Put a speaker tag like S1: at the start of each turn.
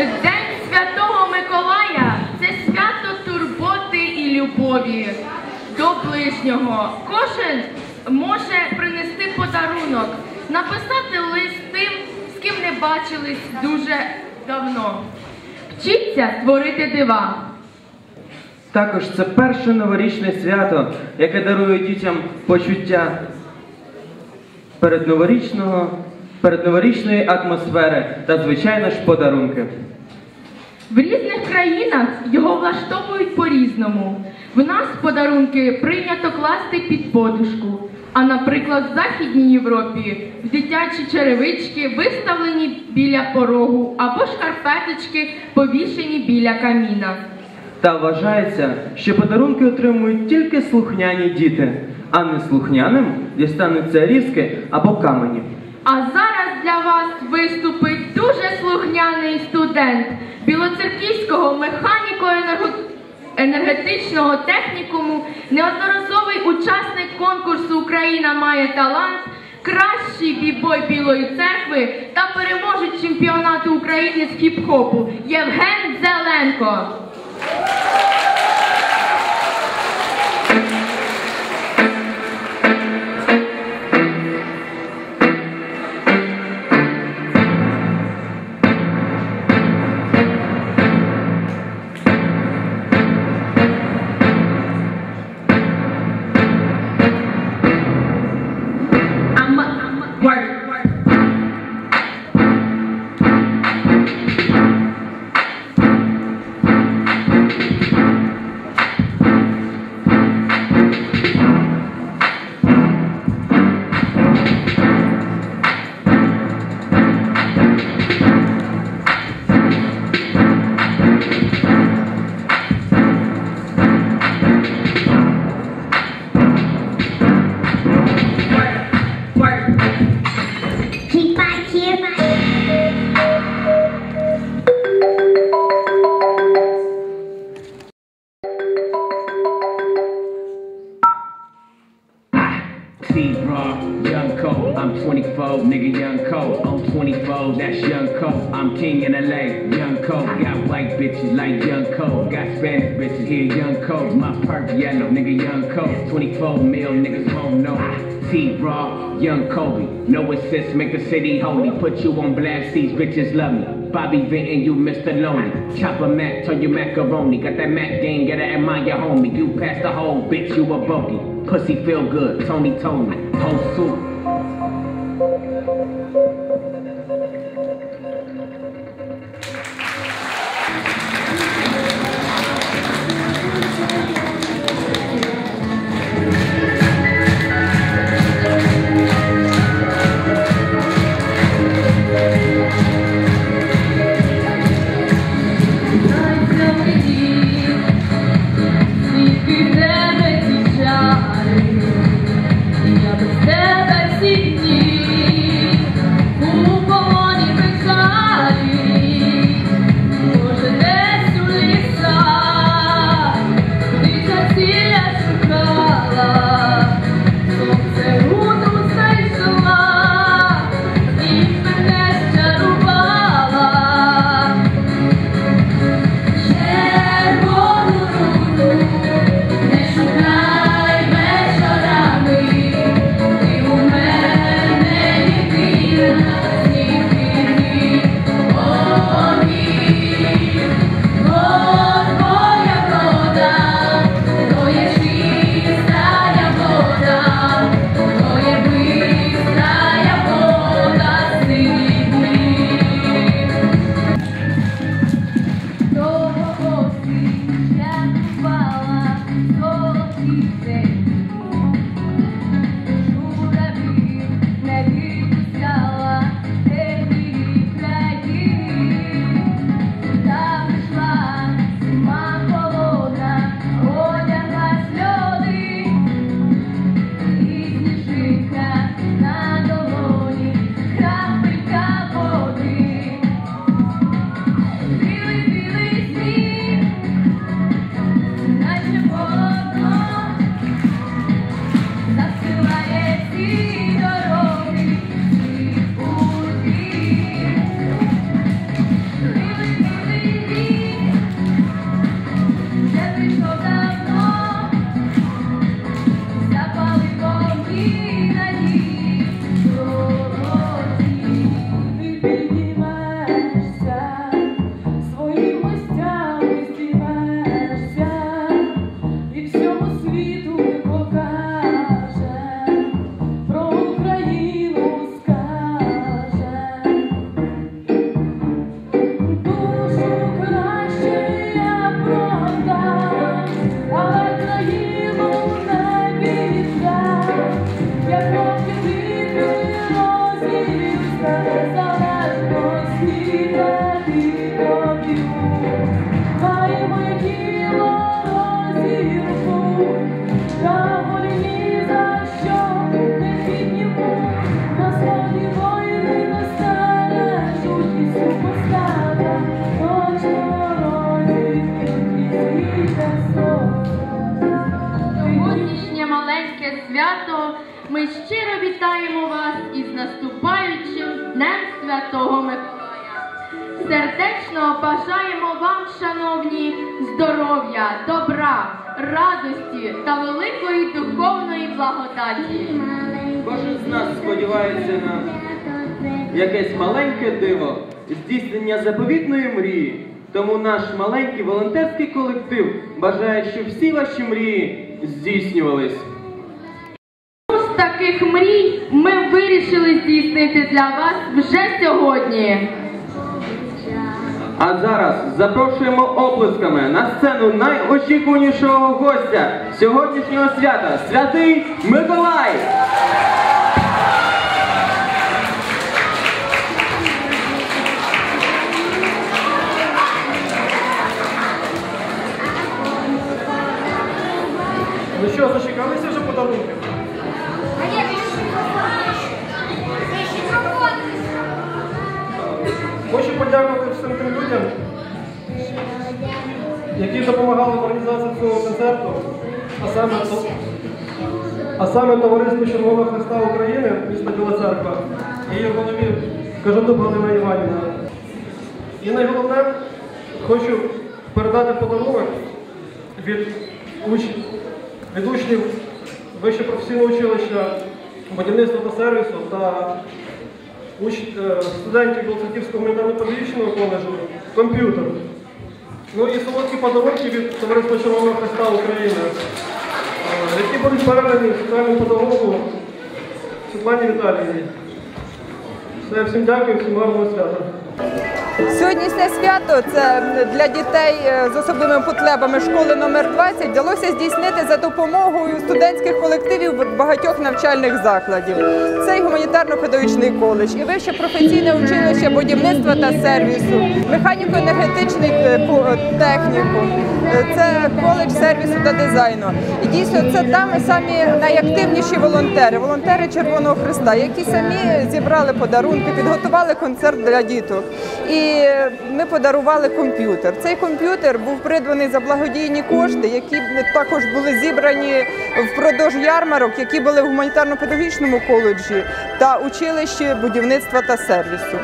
S1: День Святого Миколая це свято турботи і любові до ближнього. Кожен може принести подарунок, написати лист тим, з ким не бачились дуже давно. Вчіться створити дива.
S2: Також це перше новорічне свято, яке дарує дітям почуття передноворічного, передноворічної атмосфери та, звичайно ж, подарунки.
S1: В різних країнах його влаштовують по-різному. В нас подарунки прийнято класти під подушку. А наприклад, в Західній Європі в дитячі черевички виставлені біля порогу або шкарпеточки повішені біля каміна.
S2: Та вважається, що подарунки отримують тільки слухняні діти, а неслухняним дістануться різки або камені.
S1: А зараз виступить дуже слухняний студент Білоцерківського механіко-енергетичного технікуму, неодноразовий учасник конкурсу Україна має талант, кращий бібой Білої церкви та переможець чемпіонату України з хіп-хопу Євген Зеленко.
S3: T-Raw, Young Cole, I'm 24, nigga Young Cole. I'm 24, that's Young Cole. I'm king in LA, Young Cole. Got white bitches like Young Cole. Got Spanish bitches here, Young Cole. My perp yellow, nigga Young Cole. 24 mil, niggas home no. T-Raw, Young Kobe. No assist, make the city holy. Put you on blast, these bitches love me. Bobby Vinton, you Mr. Lonely. Chopper Mac, turn you macaroni. Got that Mac game, gotta admire your homie. You pass the whole bitch, you a bogey. Pussy feel good, Tony Tony. Whole suit.
S1: Сьогоднішнє маленьке свято ми щиро вітаємо вас із наступаючим Днем Святого Миколая. Сердечно бажаємо вам, шановні, здоров'я, добра, радості та великої духовної благодаті.
S2: Кожен з нас сподівається на якесь маленьке диво, здійснення заповітної мрії. Тому наш маленький волонтерський колектив бажає, щоб всі ваші мрії здійснювались.
S1: З таких мрій ми вирішили здійснити для вас вже сьогодні.
S2: А зараз запрошуємо оплесками на сцену найочікуванішого гостя сьогоднішнього свята Святий Миколай!
S4: Хочу подякувати всім тим людям, які допомагали в організації цього концерту, а саме, а саме Товариство Червоного Христа України, міста Біла Церква, і її голові Кажанук Галина Іванівна. І найголовне, хочу передати подарунок від учнів, від учнів Вищого професійного училища будівництва та сервісу та уч... студентів Білоцерківського гуманітарно-педагогічного коледжу комп'ютер. Ну і солодкі подарунки від Товариства Червоного Христа України, е, які будуть передані соціальному педагогу Світлані Віталії. Все, всім дякую, всім гарного свята.
S5: Сьогоднішнє свято це для дітей е, з особливими потребами школи номер 20 вдалося здійснити за допомогою студентських колективів багатьох навчальних закладів. Це і гуманітарно-педагогічний коледж, і вище професійне училище будівництва та сервісу, механіко-енергетичний е, е, це коледж сервісу та дизайну. І дійсно це там самі найактивніші волонтери, волонтери Червоного Христа, які самі зібрали подарунки, підготували концерт для діток. І ми подарували комп'ютер. Цей комп'ютер був придбаний за благодійні кошти, які також були зібрані впродовж ярмарок, які були в гуманітарно-педагогічному коледжі та училищі будівництва та сервісу.